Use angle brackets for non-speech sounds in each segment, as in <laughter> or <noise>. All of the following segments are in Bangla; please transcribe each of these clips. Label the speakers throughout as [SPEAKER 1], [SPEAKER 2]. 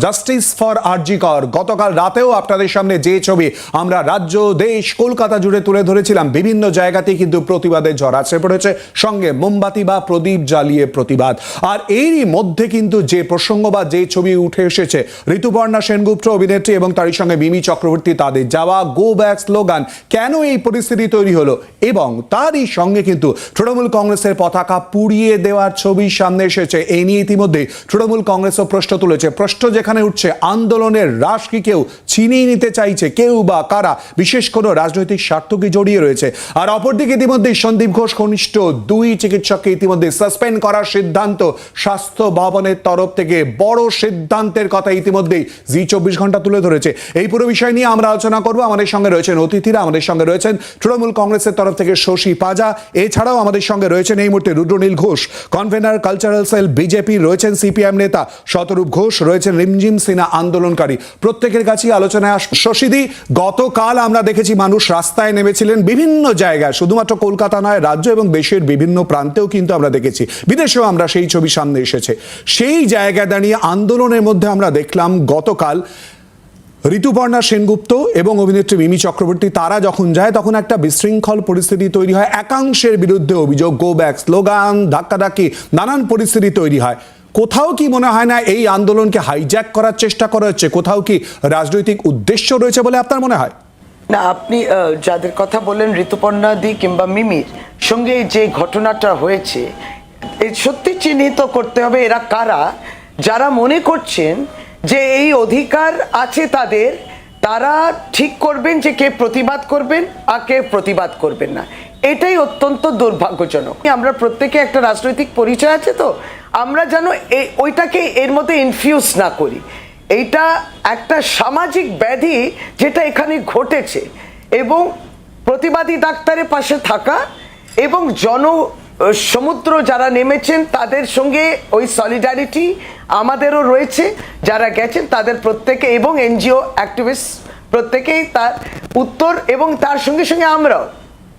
[SPEAKER 1] জাস্টিস ফর আরজি কর গতকাল রাতেও আপনাদের সামনে যে ছবি আমরা রাজ্য, দেশ, কলকাতা জুড়ে তুলে ধরেছিলাম, বিভিন্ন জায়গাতেই কিন্তু প্রতিবাদের ঝড় আছড়ে পড়েছে, সঙ্গে মোমবাতি বা প্রদীপ জ্বালিয়ে প্রতিবাদ। আর এরই মধ্যে কিন্তু যে প্রসঙ্গ বা যে ছবি উঠে এসেছে, ঋতুপর্ণা সেনগুপ্ত অভিনেত্রী এবং তারই সঙ্গে মিমি চক্রবর্তী, তাদের যাওয়া গো ব্যাক স্লোগান কেন এই পরিস্থিতি তৈরি হলো? এবং তারই সঙ্গে কিন্তু তৃণমূল কংগ্রেসের পতাকা পুড়িয়ে দেওয়ার ছবি সামনে এসেছে। এই নিয়ে ইতিমধ্যে তৃণমূল কংগ্রেসও প্রশ্ন তুলেছে। প্রশ্ন যেখানে উঠছে, আন্দোলনের হ্রাস কি কেউ ছিনিয়ে নিতে চাইছে, কেউ বা কারা? বিশেষ কোনো রাজনৈতিক স্বার্থ কি জড়িয়ে রয়েছে? আর অপরদিকে ইতিমধ্যে সন্দীপ ঘোষ ঘনিষ্ঠ দুই চিকিৎসককে ইতিমধ্যে সাসপেন্ড করার সিদ্ধান্ত স্বাস্থ্য ভবনের তরফ থেকে বড় সিদ্ধান্তের কথা ইতিমধ্যেই জি চব্বিশ ঘণ্টা তুলে ধরেছে। এই পুরো বিষয় নিয়ে আমরা আলোচনা করব। আমাদের সঙ্গে রয়েছেন অতিথিরা, আমাদের সঙ্গে রয়েছেন তৃণমূল কংগ্রেসের তরফ থেকে শশী পাজা, এছাড়াও আমাদের সঙ্গে রয়েছেন এই মুহূর্তে Rudranil Ghosh, convener cultural cell BJP রয়েছেন সিপিএম নেতা শতরূপ ঘোষ, রয়েছেন রিমঝিম সিনা আন্দোলনকারী। প্রত্যেকের কাছেই আলোচনায় শশীদি, গতকাল আমরা দেখেছি মানুষ রাস্তায় নেমেছিলেন বিভিন্ন জায়গায়। শুধুমাত্র কলকাতা নয়, রাজ্য এবং দেশের বিভিন্ন প্রান্তেও কিন্তু আমরা দেখেছি। বিদেশেও আমরা সেই ছবি সামনে এসেছে। সেই জায়গায় দাঁড়িয়ে আন্দোলনের মধ্যে আমরা দেখলাম গতকাল ঋতুপর্ণা সেনগুপ্ত এবং অভিনেত্রী মিমি চক্রবর্তী, তারা যখন যায় তখন একটা বিশৃঙ্খল পরিস্থিতি তৈরি হয়। একাংশের বিরুদ্ধে অভিযোগ গো ব্যাক স্লোগান ধাক্কাধাক্কি, নানান পরিস্থিতি তৈরি হয়। কোথাও কি মনে হয় না এই আন্দোলনকে হাইজ্যাক করার চেষ্টা করা হচ্ছে? কোথাও কি রাজনৈতিক উদ্দেশ্য রয়েছে বলে আপনার মনে হয়?
[SPEAKER 2] না, আপনি যাদের কথা বললেন, ঋতুপর্ণা দি কিংবা মিমির সঙ্গে যে ঘটনাটা হয়েছে সত্যি চিহ্নিত করতে হবে এরা কারা? যারা মনে করছেন যে এই অধিকার আছে তাদের, তারা ঠিক করবেন যে কে প্রতিবাদ করবেন আর কে প্রতিবাদ করবেন না। এটাই অত্যন্ত দুর্ভাগ্যজনক। আমরা প্রত্যেকে একটা রাজনৈতিক পরিচয় আছে তো, আমরা যেন ওইটাকে এর মধ্যে ইনফিউজ না করি। এইটা একটা সামাজিক ব্যাধি যেটা এখানে ঘটেছে এবং প্রতিবাদী ডাক্তারের পাশে থাকা এবং জন সমুদ্র যারা নেমেছেন তাদের সঙ্গে ওই সলিডারিটি আমাদেরও রয়েছে। যারা গেছেন তাদের প্রত্যেকে এবং এনজিও অ্যাক্টিভিস্ট প্রত্যেকেই তার উত্তর এবং তার সঙ্গে সঙ্গে আমরাও।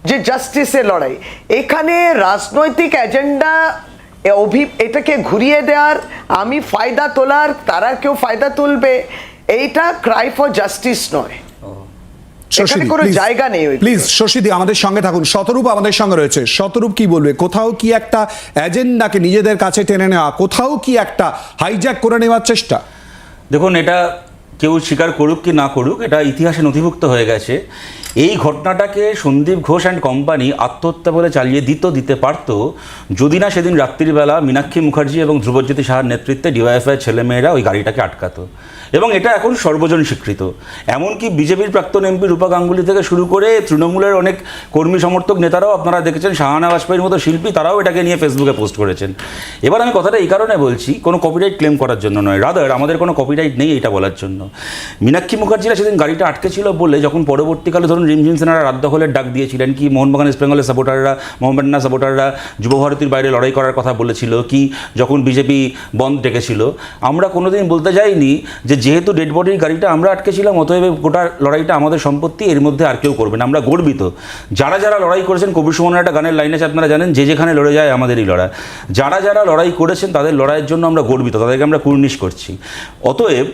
[SPEAKER 2] যে জাস্টিসের লড়াই। এখানে রাজনৈতিক এজেন্ডা অভি এটাকে ঘুরিয়ে দেওয়ার আমি ফায়দা তোলার তারা কেউ ফায়দা তুলবে এইটা ক্রাই ফর জাস্টিস নয়। জায়গা নেই
[SPEAKER 1] প্লিজ শশীদি আমাদের সঙ্গে থাকুন। শতরূপ আমাদের সঙ্গে রয়েছে। শতরূপ কি বলবে? কোথাও কি একটা এজেন্ডাকে নিজেদের কাছে টেনে নেওয়া? কোথাও কি একটা হাইজ্যাক করে নেওয়ার চেষ্টা?
[SPEAKER 3] দেখুন এটা কেউ স্বীকার করুক কি না করুক, এটা ইতিহাসে নথিভুক্ত হয়ে গেছে। এই ঘটনাটাকে সন্দীপ ঘোষ অ্যান্ড কোম্পানি আত্মহত্যা বলে চালিয়ে দিত, দিতে পারতো। যদি না সেদিন রাত্রিবেলা মীনাক্ষী মুখার্জি এবং ধ্রুবজ্যোতি সাহার নেতৃত্বে ডিওয়াইএফআই ছেলেমেয়েরা ওই গাড়িটাকে আটকাতো। এবং এটা এখন সর্বজন স্বীকৃত। এমনকি বিজেপির প্রাক্তন এমপি রূপা গাঙ্গুলি থেকে শুরু করে তৃণমূলের অনেক কর্মী সমর্থক নেতারাও আপনারা দেখেছেন, শাহানা বাজপেয়ীর মতো শিল্পী তারাও এটাকে নিয়ে ফেসবুকে পোস্ট করেছেন। এবার আমি কথাটা এই কারণে বলছি, কোনো কপিরাইট ক্লেম করার জন্য নয়। রাদার আমাদের কোনো কপিরাইট নেই এটা বলার জন্য। মীনাক্ষী মুখার্জিরা সেদিন গাড়িটা আটকে ছিল বলে যখন পরবর্তীকালে ধরুন রিমঝিম সেনারা রাত দখলের ডাক দিয়েছিলেন কি মোহনবাগান ইস্ট বেঙ্গলের সাপোর্টাররা মোহাম্মদান্না সাপোর্টাররা যুবভারতীর বাইরে লড়াই করার কথা বলেছিল কি যখন বিজেপি বন্ধ ডেকেছিল। আমরা কোনোদিন বলতে যাইনি যে যেহেতু ডেড বডির গাড়িটা আমরা আটকেছিলাম, অতএব গোটা লড়াইটা আমাদের সম্পত্তি, এর মধ্যে আর কেউ করবে না। আমরা গর্বিত। যারা যারা লড়াই করেছেন কবির সুমনের একটা গানের লাইন আছে, আপনারা জানেন, যে যেখানে লড়ে যায় আমাদেরই লড়াই। যারা যারা লড়াই করেছেন, তাদের লড়াইয়ের জন্য আমরা গর্বিত, তাদেরকে আমরা কুর্নিশ করছি। অতএব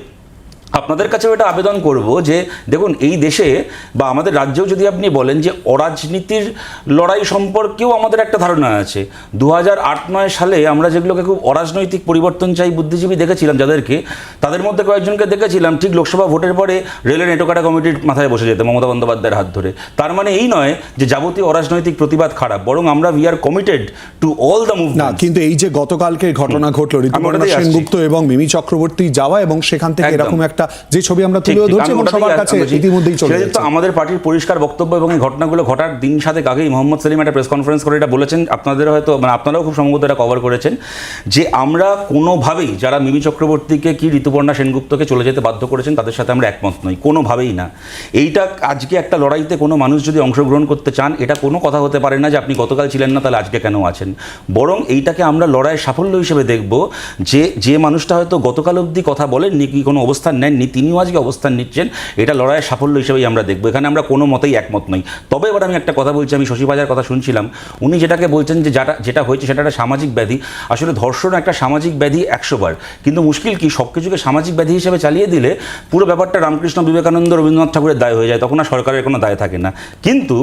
[SPEAKER 3] আপনাদের কাছেও এটা আবেদন করব যে দেখুন এই দেশে বা আমাদের রাজ্যেও যদি আপনি বলেন যে অরাজনীতির লড়াই সম্পর্কেও আমাদের একটা ধারণা আছে। দু হাজার আট নয় সালে আমরা যেগুলোকে খুব অরাজনৈতিক পরিবর্তন চাই বুদ্ধিজীবী দেখেছিলাম যাদেরকে তাদের মধ্যে কয়েকজনকে দেখেছিলাম ঠিক লোকসভা ভোটের পরে রেলের নেটোকাটা কমিটির মাথায় বসে যেতে মমতা বন্দ্যোপাধ্যায়ের হাত ধরে। তার মানে এই নয় যে যাবতীয় অরাজনৈতিক প্রতিবাদ খারাপ বরং আমরা we are committed to all the
[SPEAKER 1] move
[SPEAKER 3] না
[SPEAKER 1] কিন্তু এই যে গতকালকে ঘটনা ঘটলো ঋতুপর্ণা সেনগুপ্ত এবং মিমি চক্রবর্তী যাওয়া এবং সেখান থেকে এরকম একটা যে ছবি আমরা তুলে ধরছি এবং সবার কাছে ইতিমধ্যেই চলে যাচ্ছে
[SPEAKER 3] তো আমাদের পার্টির পরিষ্কার বক্তব্য এবং এই ঘটনাগুলো ঘটার দিন সাথে আগেই মোহাম্মদ সেলিম একটা প্রেস কনফারেন্স করে এটা বলেছেন। আপনাদের হয়তো মানে আপনারাও খুব সম্ভবত এটা কভার করেছেন যে আমরা কোনোভাবেই যারা মিমি চক্রবর্তীকে কি ঋতুপর্ণা সেনগুপ্তকে চলে যেতে বাধ্য করেছেন তাদের সাথে আমরা একমত নই কোনোভাবেই না। এইটা আজকে একটা লড়াইতে কোনো মানুষ যদি অংশগ্রহণ করতে চান এটা কোনো কথা হতে পারে না যে আপনি গতকাল ছিলেন না তাহলে আজকে কেন আছেন? বরং এইটাকে আমরা লড়াইয়ের সাফল্য হিসেবে দেখব যে যে মানুষটা হয়তো গতকাল অবধি কথা বলেননি কি কোনো অবস্থান নেননি নেননি তিনিও আজকে অবস্থান নিচ্ছেন। এটা লড়াইয়ের সাফল্য হিসেবেই আমরা দেখব। এখানে আমরা কোনো মতেই একমত নই। তবে এবার আমি একটা কথা বলছি, আমি শশী বাজার কথা শুনছিলাম। উনি যেটাকে বলছেন যে যেটা যেটা হয়েছে সেটা একটা সামাজিক ব্যাধি। আসলে ধর্ষণ একটা সামাজিক ব্যাধি একশো বার। কিন্তু মুশকিল কি? সব কিছুকে সামাজিক ব্যাধি হিসেবে চালিয়ে দিলে পুরো ব্যাপারটা রামকৃষ্ণ বিবেকানন্দ রবীন্দ্রনাথ ঠাকুরের দায় হয়ে যায়। তখন আর সরকারের কোনো দায় থাকে না। কিন্তু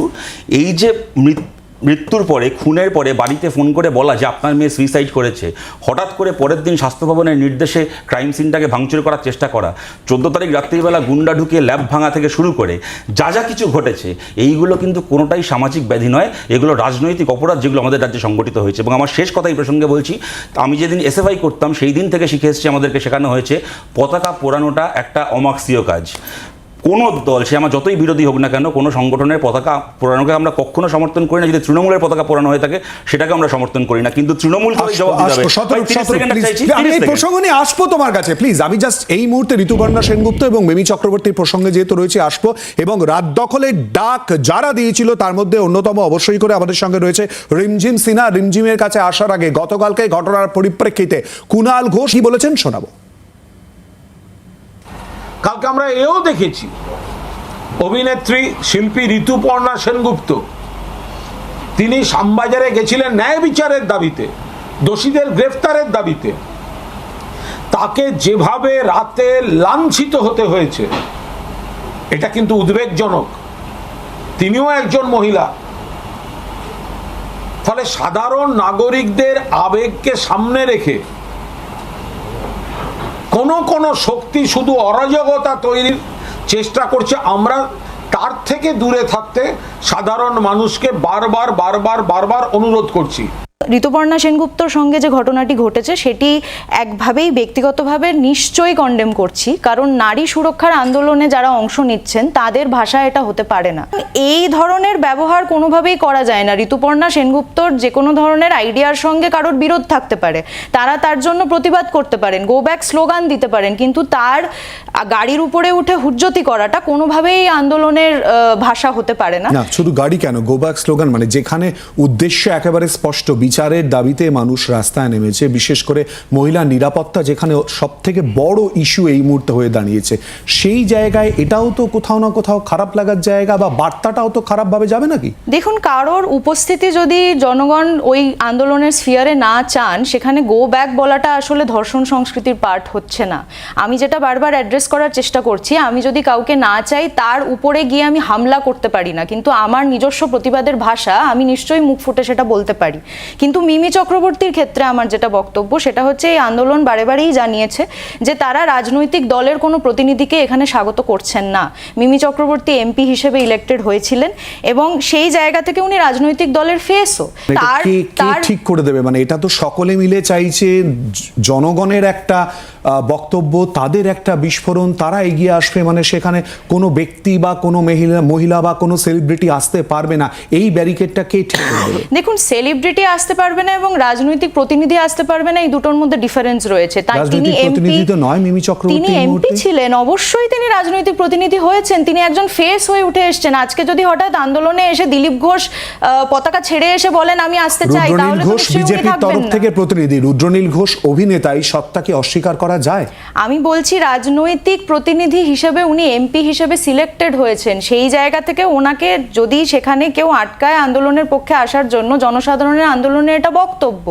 [SPEAKER 3] এই যে মৃত্যু মৃত্যুর পরে, খুনের পরে বাড়িতে ফোন করে বলা যে আপনার মেয়ে সুইসাইড করেছে। হঠাৎ করে পরের দিন স্বাস্থ্য ভবনের নির্দেশে ক্রাইম সিনটাকে ভাঙচুর করার চেষ্টা করা। চোদ্দ তারিখ রাত্রিবেলা গুন্ডা ঢুকিয়ে ল্যাব ভাঙা থেকে শুরু করে যা যা কিছু ঘটেছে, এইগুলো কিন্তু কোনোটাই সামাজিক ব্যাধি নয়। এগুলো রাজনৈতিক অপরাধ যেগুলো আমাদের রাজ্যে সংগঠিত হয়েছে। এবং আমার শেষ কথা এই প্রসঙ্গে বলছি, আমি যেদিন এসএফআই করতাম, সেই দিন থেকে শিখে এসেছি আমাদেরকে শেখানো হয়েছে, পতাকা পোড়ানোটা একটা অমার্ক্সীয় কাজ। কোনো দল সে আমার যতই বিরোধী হোক না কেন কোনো সংগঠনের পতাকা পোড়ানোকে আমরা কখনো সমর্থন করি না। যদি তৃণমূলের পতাকা পোড়ানো হয়ে থাকে সেটাকে আমরা সমর্থন করি না। কিন্তু তৃণমূলকে ওই জবাব দিতে হবে
[SPEAKER 1] আসব, শতরূপ,
[SPEAKER 3] ভাই, 30
[SPEAKER 1] শতরূপ,
[SPEAKER 3] সেকেন্ড
[SPEAKER 1] please,
[SPEAKER 3] চাইছি,
[SPEAKER 1] আমি এই প্রসঙ্গ নিয়ে আসব তোমার কাছে প্লিজ আমি জাস্ট এই মুহূর্তে ঋতুপর্ণা সেনগুপ্ত এবং মিমি চক্রবর্তীর প্রসঙ্গে যেহেতু রয়েছে আসব এবং রাত দখলের ডাক যারা দিয়েছিল তার মধ্যে অন্যতম অবশ্যই করে আমাদের সঙ্গে রয়েছে রিমঝিম সিনহা। রিমঝিমের কাছে আসার আগে গতকালকে ঘটনার পরিপ্রেক্ষিতে কুনাল ঘোষ কি বলেছেন শোনাবো।
[SPEAKER 4] কালকে আমরা এও দেখেছি। অভিনেত্রী শিল্পী ঋতুপর্ণা সেনগুপ্ত, তিনি শ্যামবাজারে গেছিলেন ন্যায় বিচারের দাবিতে, দোষীদের গ্রেফতারের দাবিতে। তাকে যেভাবে রাতে লাঞ্ছিত হতে হয়েছে, এটা কিন্তু উদ্বেগজনক। তিনিও একজন মহিলা। ফলে সাধারণ নাগরিকদের আবেগকে সামনে রেখে কোন কোন শক্তি শুধু অরাজকতা তৈরির চেষ্টা করছে। আমরা তার থেকে দূরে থাকতে সাধারণ মানুষকে বারবার বারবার বারবার অনুরোধ করছি।
[SPEAKER 5] ঋতুপর্ণা সেনগুপ্তর সঙ্গে যে ঘটনাটি ঘটেছে, সেটি একভাবেই ব্যক্তিগতভাবে নিশ্চয়ই কন্ডেম করছি। কারণ নারী সুরক্ষার আন্দোলনে যারা অংশ নিচ্ছেন, তাদের ভাষা এটা হতে পারে না। এই ধরনের ব্যবহার কোনোভাবেই করা যায় না। ঋতুপর্ণা সেনগুপ্তর যে কোনো ধরনের আইডিয়ার সঙ্গে কারোর বিরোধ থাকতে পারে। তারা তার জন্য প্রতিবাদ করতে পারেন গো ব্যাক স্লোগান দিতে পারেন, কিন্তু তার গাড়ির উপরে উঠে হুজ্জতি করাটা কোনোভাবেই আন্দোলনের ভাষা হতে পারে
[SPEAKER 1] না। শুধু গাড়ি কেন গো ব্যাক স্লোগান মানে যেখানে উদ্দেশ্য একেবারে স্পষ্ট বিচারের দাবিতে মানুষ রাস্তায় নেমেছে, বিশেষ করে মহিলা নিরাপত্তা যেখানে সব থেকে বড় ইস্যু এই মুহূর্তে হয়ে দাঁড়িয়েছে। সেই জায়গায় এটাও তো কোথাও না কোথাও খারাপ লাগার জায়গা বা বার্তাটাও তো খারাপভাবে যাবে নাকি?
[SPEAKER 5] দেখুন, কারোর উপস্থিতি যদি জনগণ ওই আন্দোলনের স্ফিয়ারে না চান, সেখানে গো ব্যাক বলাটা আসলে ধর্ষণ সংস্কৃতির পার্ট হচ্ছে না। আমি যেটা বারবার অ্যাড্রেস করার চেষ্টা করছি, আমি যদি কাউকে না চাই, তার উপরে গিয়ে আমি হামলা করতে পারি না। কিন্তু আমার নিজস্ব প্রতিবাদের ভাষা, আমি নিশ্চয়ই মুখ ফুটে সেটা বলতে পারি। কিন্তু মিমি চক্রবর্তীর ক্ষেত্রে আমার যেটা বক্তব্য সেটা হচ্ছে এই আন্দোলন বারে বারেই জানিয়েছে যে তারা রাজনৈতিক দলের কোনো প্রতিনিধিকে এখানে স্বাগত করছেন না। মিমি চক্রবর্তী এমপি হিসেবে ইলেক্টেড হয়েছিলেন এবং সেই জায়গা থেকে উনি রাজনৈতিক দলের ফেসও তার তার
[SPEAKER 1] ঠিক করে দেবে? মানে এটা তো সকলে মিলে চাইছে জনগণের একটা বক্তব্য তাদের একটা বিস্ফোরণ তারা এগিয়ে আসবে। মানে সেখানে কোনো ব্যক্তি বা কোনো মহিলা মহিলা বা কোনো সেলিব্রিটি আসতে পারবে না। এই ব্যারিকেডটা কে ঠিক
[SPEAKER 5] দেখুন সেলিব্রিটি আসতে পারবে না এবং রাজনৈতিক প্রতিনিধি আসতে পারবে না এই দুটোর মধ্যে ডিফারেন্স রয়েছে। তাই তিনি এমপি
[SPEAKER 1] তো নয় মিমি চক্রবর্তী
[SPEAKER 5] তিনি এমপি ছিলেন। অবশ্যই তিনি রাজনৈতিক প্রতিনিধি হয়েছেন। তিনি একজন ফেস হয়ে উঠে এসেছেন। আজকে যদি হঠাৎ আন্দোলনে এসে দিলীপ ঘোষ পতাকা ছেড়ে এসে বলেন আমি আসতে চাই তাহলে
[SPEAKER 1] ঘোষ বিজেপির তরফ থেকে প্রতিনিধি। রুদ্রনীল ঘোষ অভিনেতা এই সত্তাকে অস্বীকার করা যায়।
[SPEAKER 5] আমি বলছি রাজনৈতিক প্রতিনিধি হিসেবে উনি এমপি হিসেবে সিলেক্টেড হয়েছেন। সেই জায়গা থেকে ওনাকে যদি সেখানে কেউ আটকায় আন্দোলনের পক্ষে আসার জন্য জনসাধারণের আন্দোলনের এটা বক্তব্য।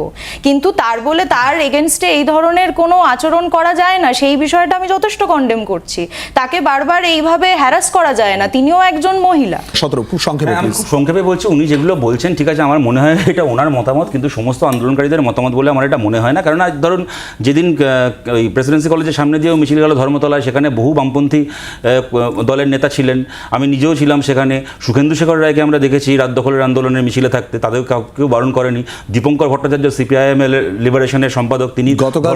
[SPEAKER 5] কিন্তু তার বলে তার এগেনস্টে এই ধরনের কোনো আচরণ করা যায় না সেই বিষয়টা আমি যথেষ্ট কন্ডেম করছি। তাকে বারবার এইভাবে হ্যারাস করা যায় না। তিনিও একজন মহিলা।
[SPEAKER 1] সতেরো খুব সংক্ষেপে
[SPEAKER 3] হ্যাঁ, সংক্ষেপে বলছি উনি যেগুলো বলছেন ঠিক আছে আমার মনে হয় <laughs> এটা ওনার মতামত কিন্তু সমস্ত আন্দোলনকারীদের মতামত বলে আমার এটা মনে হয় না। কারণ আজ ধরুন যেদিন ওই প্রেসিডেন্সি কলেজের সামনে দিয়েও মিছিল গেল ধর্মতলায় সেখানে বহু বামপন্থী দলের নেতা ছিলেন। আমি নিজেও ছিলাম সেখানে। সুখেন্দু শেখর রায়কে আমরা দেখেছি রাত দখলের আন্দোলনের মিছিলে থাকতে। তাদের কাউকেও বারণ করেনি। দীপঙ্কর ভট্টাচার্য সিপিআইএম এর লিবারেশনের সম্পাদক তিনি
[SPEAKER 1] গতকাল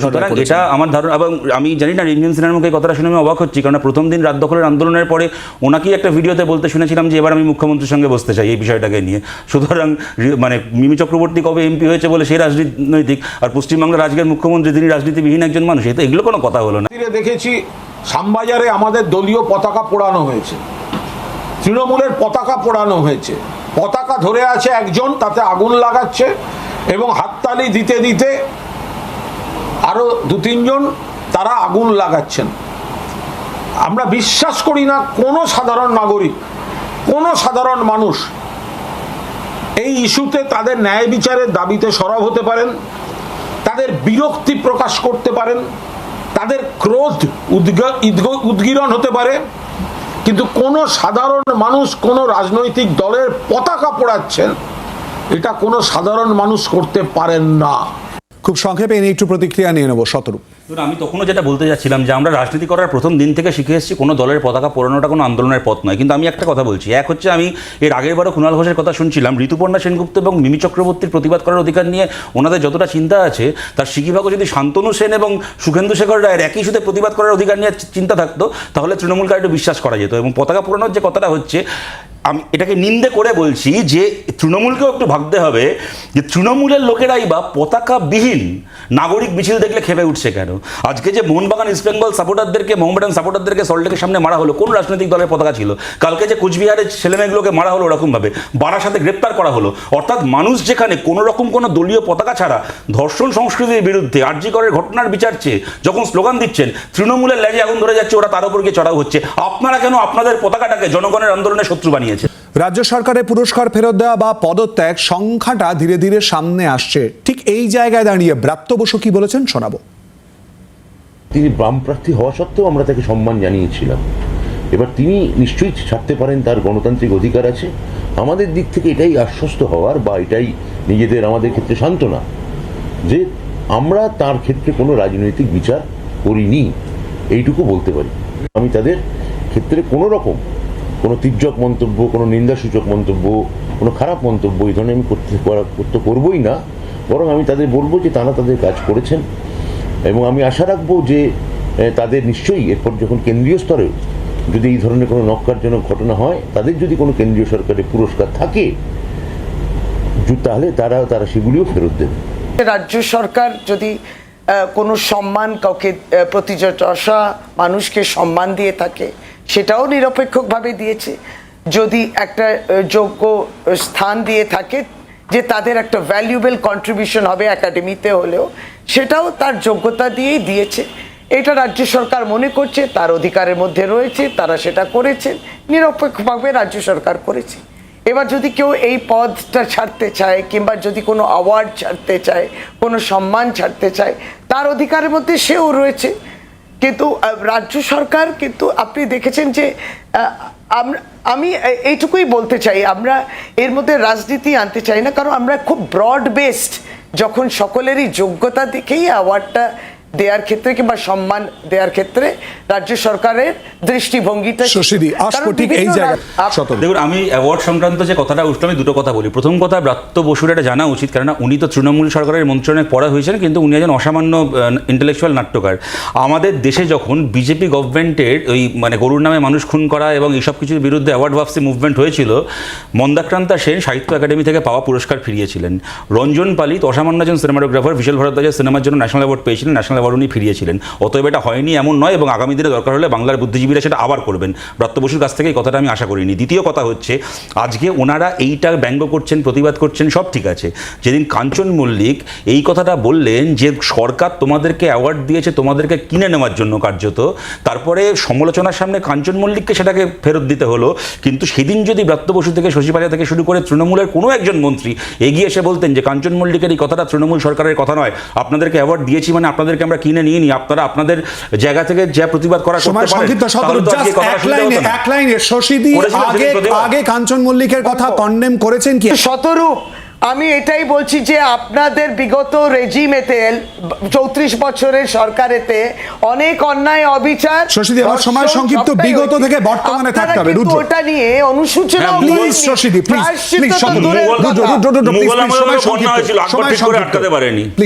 [SPEAKER 3] সুতরাং এটা আমার ধারণা এবং আমি জানি না রিমঝিম সিনহার মুখে এই কথাটা শুনে আমি অবাক হচ্ছি কারণ প্রথম দিন রাত দখলের আন্দোলনের পরে ওনাকেই একটা ভিডিওতে বলতে শুনেছিলাম যে এবার আমি মুখ্যমন্ত্রীর সঙ্গে বসতে চাই এই বিষয়টাকে নিয়ে। সুতরাং মানে মিমি চক্রবর্তী কবে এমপি হয়েছে বলে সেই রাজনৈতিক আর পশ্চিমবাংলার আজকের মুখ্যমন্ত্রী তিনি রাজনীতিবিহীন একজন মানুষ এই তো এগুলো কোনো কথা হলো না।
[SPEAKER 4] দেখেছি শ্যামবাজারে আমাদের দলীয় পতাকা পোড়ানো হয়েছে। তৃণমূলের পতাকা পোড়ানো হয়েছে। পতাকা ধরে আছে একজন, তাতে আগুন লাগাচ্ছে এবং হাততালি দিতে দিতে আরও দু তিনজন তারা আগুন লাগাচ্ছেন। আমরা বিশ্বাস করি না কোনো সাধারণ নাগরিক, কোনো সাধারণ মানুষ এই ইস্যুতে তাদের ন্যায় বিচারের দাবিতে সরব হতে পারেন, তাদের বিরক্তি প্রকাশ করতে পারেন, তাদের ক্রোধ উদ্গ- উদ্গীরণ হতে পারে কিন্তু কোনো সাধারণ মানুষ, কোনো রাজনৈতিক দলের পতাকা পড়াচ্ছেন, এটা কোনো সাধারণ মানুষ করতে পারেন না।
[SPEAKER 1] খুব সংক্ষেপে নিয়ে একটু প্রতিক্রিয়া নিয়ে নেব, শতরূপ।
[SPEAKER 3] আমি তখনও যেটা বলতে যাচ্ছিলাম যে আমরা রাজনীতি করার প্রথম দিন থেকে শিখে এসেছি কোনো দলের পতাকা পোড়ানোটা কোনো আন্দোলনের পথ নয়। কিন্তু আমি একটা কথা বলছি, এক হচ্ছে আমি এর আগের বারও কুণাল ঘোষের কথা শুনছিলাম, ঋতুপর্ণা সেনগুপ্ত এবং মিমি চক্রবর্তীর প্রতিবাদ করার অধিকার নিয়ে ওনাদের যতটা চিন্তা আছে, তার সিকিভাগও যদি শান্তনু সেন এবং সুখেন্দু শেখর রায়ের একই সাথে প্রতিবাদ করার অধিকার নিয়ে চিন্তা থাকতো, তাহলে তৃণমূলকে একটু বিশ্বাস করা যেত এবং পতাকা পোড়ানোর যে কথাটা হচ্ছে, আমি এটাকে নিন্দে করে বলছি যে তৃণমূলকেও একটু ভাবতে হবে যে তৃণমূলের লোকেরাই বা পতাকাবিহীন নাগরিক মিছিল দেখলে খেপে উঠছে কেন? আজকে যে মোহনবাগান ইস্ট বেঙ্গল সাপোর্টারদেরকে মোহামেডান সাপোর্টারদেরকে সল্টেকের সামনে মারা হলো, কোন রাজনৈতিক দলের পতাকা ছিল? কালকে যে কুচবিহারের ছেলেমেয়েগুলোকে মারা হলো ওরকমভাবে, বারাসাতে গ্রেপ্তার করা হলো। অর্থাৎ মানুষ যেখানে কোনো রকম কোনো দলীয় পতাকা ছাড়া ধর্ষণ সংস্কৃতির বিরুদ্ধে আর্যিকরের ঘটনার বিচার চেয়ে যখন স্লোগান দিচ্ছেন, তৃণমূলের ল্যাজে আগুন ধরে যাচ্ছে, ওরা তার উপর গিয়ে চড়াও হচ্ছে। আপনারা কেন আপনাদের পতাকাটাকে জনগণের আন্দোলনের শত্রু বানিয়েছে
[SPEAKER 1] রাজ্য সরকারের পুরস্কার ফেরত দেওয়া বা পদত্যাগ সংখ্যাটা ধীরে ধীরে সামনে আসছে। ঠিক এই জায়গায় দাঁড়িয়ে ব্রাত্য বসু কি বলেছেন শোনাবো।
[SPEAKER 6] তিনি বাম প্রার্থী হওয়া সত্ত্বেও আমরা তাকে সম্মান জানিয়েছিলাম। এবার তিনি নিশ্চয়ই ছাড়তে পারেন, তার গণতান্ত্রিক অধিকার আছে। আমাদের দিক থেকে এটাই আশ্বস্ত হওয়ার বা এটাই নিজেদের আমাদের ক্ষেত্রে সান্ত্বনা যে আমরা তার ক্ষেত্রে কোনো রাজনৈতিক বিচার করিনি, এইটুকু বলতে পারি। আমি তাদের ক্ষেত্রে কোনো রকম কোনো তির্যক মন্তব্য, কোনো নিন্দাসূচক মন্তব্য, কোনো খারাপ মন্তব্য এই ধরনের আমি করতে করতে করবোই না। বরং আমি তাদের বলব যে তারা তাদের কাজ করেছেন। এবং আমি আশা রাখব যে তাদের নিশ্চয়ই এরপর যখন কেন্দ্রীয় স্তরে যদি এই ধরনের কোনো নক্কারজনক ঘটনা হয়, তাদের যদি কোনো কেন্দ্রীয় সরকারের পুরস্কার থাকে তাহলে তারা তারা সেগুলিও ফেরত দেবে।
[SPEAKER 2] রাজ্য সরকার যদি কোনো সম্মান কাউকে প্রতিযশা মানুষকে সম্মান দিয়ে থাকে, সেটাও নিরপেক্ষভাবে দিয়েছে। যদি একটা যোগ্য স্থান দিয়ে থাকে, যে তাদের একটা ভ্যালুয়েবল কন্ট্রিবিউশন হবে একাডেমিতে হলেও সেটাও তার যোগ্যতা দিয়েই দিয়েছে। এটা রাজ্য সরকার মনে করছে, তার অধিকারের মধ্যে রয়েছে, তারা সেটা করেছেন নিরপেক্ষভাবে রাজ্য সরকার করেছে। এবার যদি কেউ এই পদটা ছাড়তে চায়, কিংবা যদি কোনো অ্যাওয়ার্ড ছাড়তে চায়, কোনো সম্মান ছাড়তে চায়, তার অধিকারের মধ্যে সেও রয়েছে। কিন্তু রাজ্য সরকার কিন্তু আপনি দেখেছেন যে আমি এইটুকুই বলতে চাই, আমরা এর মধ্যে রাজনীতি আনতে চাই না, কারণ আমরা খুব ব্রড বেসড যখন সকলেরই যোগ্যতা দেখেই অ্যাওয়ার্ডটা দেওয়ার ক্ষেত্রে কিংবা সম্মান দেওয়ার ক্ষেত্রে রাজ্য সরকারের দৃষ্টিভঙ্গিটা
[SPEAKER 1] শশীদি আসব ঠিক এই শতরূপ
[SPEAKER 3] দেখুন আমি অ্যাওয়ার্ড সংক্রান্ত যে কথাটা উঠল আমি দুটো কথা বলি। প্রথম কথা ব্রাত্য বসুর এটা জানা উচিত কেননা উনি তো তৃণমূল সরকারের মন্ত্রণে পড়া হয়েছেন কিন্তু উনি একজন অসামান্য ইন্টেলেকচুয়াল নাট্যকার। আমাদের দেশে যখন বিজেপি গভর্নমেন্টের ওই মানে গরুর নামে মানুষ খুন করা এবং এইসব কিছুর বিরুদ্ধে অ্যাওয়ার্ড ভাবসি মুভমেন্ট হয়েছিল মন্দাক্রান্তা সেন সাহিত্য একাডেমি থেকে পাওয়া পুরস্কার ফিরিয়েছিলেন। রঞ্জন পালিত অসামান্য একজন সিনেমাটোগ্রাফার বিশাল ভরদ্বাজের সিনেমার জন্য ন্যাশনাল অ্যাওয়ার্ড পেয়েছিলেন ন্যাশনাল অ্যাওয়ার্ড উনি ফিরিয়েছিলেন। অতএব এটা হয়নি, এমন নয় এবং আগামী দিনে দরকার হলে বাংলার বুদ্ধিজীবীরা সেটা আবার করবেন। ব্রাত্য বসুর কাছ থেকে এই কথাটা আমি আশা করিনি। দ্বিতীয় কথা হচ্ছে, আজকে ওনারা এইটা ব্যঙ্গ করছেন, প্রতিবাদ করছেন, সব ঠিক আছে। যেদিন কাঞ্চন মল্লিক এই কথাটা বললেন যে সরকার তোমাদেরকে অ্যাওয়ার্ড দিয়েছে, তোমাদেরকে কিনে নেওয়ার জন্য কার্যত, তারপরে সমালোচনার সামনে কাঞ্চন মল্লিককে সেটাকে ফেরত দিতে হলো। কিন্তু সেদিন যদি ব্রাত্য বসু থেকে শশী পাজা থেকে শুরু করে তৃণমূলের কোনো একজন মন্ত্রী এগিয়ে এসে বলতেন যে কাঞ্চন মল্লিকের এই কথাটা তৃণমূল সরকারের কথা নয়, আপনাদেরকে অ্যাওয়ার্ড দিয়েছি মানে আপনাদেরকে আমরা কিনে নিয়ে নিই আপনারা আপনাদের জায়গা থেকে যা প্রতিবাদ করা করতে
[SPEAKER 1] সময় সংক্ষিপ্ত এক লাইনে এক লাইনে শশীদি আগে আগে কাঞ্চন মল্লিকের কথা কন্ডেম করেছেন কি?
[SPEAKER 2] শতরূপ আমি এটাই বলছি যে আপনাদের বিগত রেজিমেতে চৌত্রিশ বছরের সরকারেতে অনেক অন্যায় অবিচার
[SPEAKER 1] শশীদি, আমার সময় সংক্ষিপ্ত, বিগত থেকে বর্তমানে থাকতে হবে, রুদ্র।
[SPEAKER 2] ওটা নিয়ে অনুসূচনা
[SPEAKER 1] প্লিজ শশীদি প্লিজ প্লিজ
[SPEAKER 2] সময়
[SPEAKER 1] সংক্ষিপ্ত। সময়
[SPEAKER 3] ঠিক করে আটকাতে পারেনি।
[SPEAKER 1] প্লিজ